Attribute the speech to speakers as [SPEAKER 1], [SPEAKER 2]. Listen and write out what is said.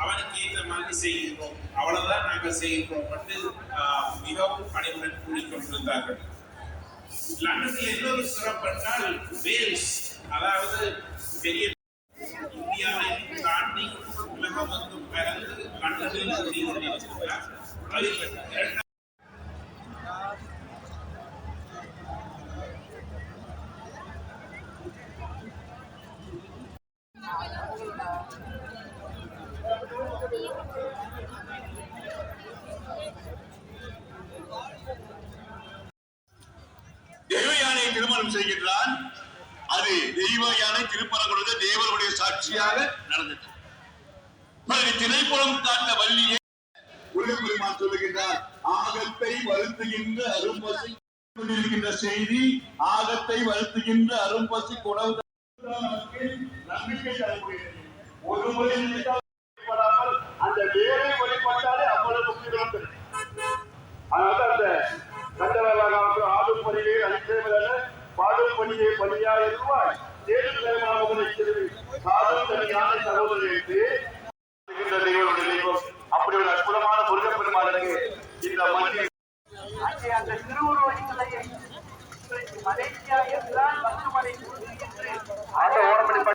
[SPEAKER 1] அவனுக்கு ஏற்ற மாதிரி செய்கிறோம். அவ்வளவுதான் நாங்கள் செய்கிறோம் என்று மிகவும் பணிவுடன் கூறிக்கொண்டிருந்தார்கள் லண்டனில் இன்னொரு சிறப்பு என்றால் வேல்ஸ். அதாவது பெரிய
[SPEAKER 2] திருமணம் செய்கின்றான். அது தெய்வ யானை திருப்பரங்குறது தேவருடைய சாட்சியாக நடந்தது திரைப்படம் காட்ட வள்ளியே. உலகப்பெருமான் சொல்லுகின்றார் ஆகத்தை வருத்துகின்ற அரும்பசி கொண்டிருக்கின்ற செய்தி ஆகத்தை வருத்துகின்ற அரும்பசி குணவு நம்பிக்கை தரக்கூடியது ஒரு முறை நினைத்தால் அந்த வேலை வழிபட்டாலே அவ்வளவு முக்கியம் கிடைக்கும் அதனால அந்த கண்டவர்களாக ஆடும் பணியை அளித்தவர்கள பாடும் பணியை பணியா இருவாய் தேடும் பெருமாவதை தனியான சகோதரர்களுக்கு
[SPEAKER 3] Enduro, Valencia y Atlanta.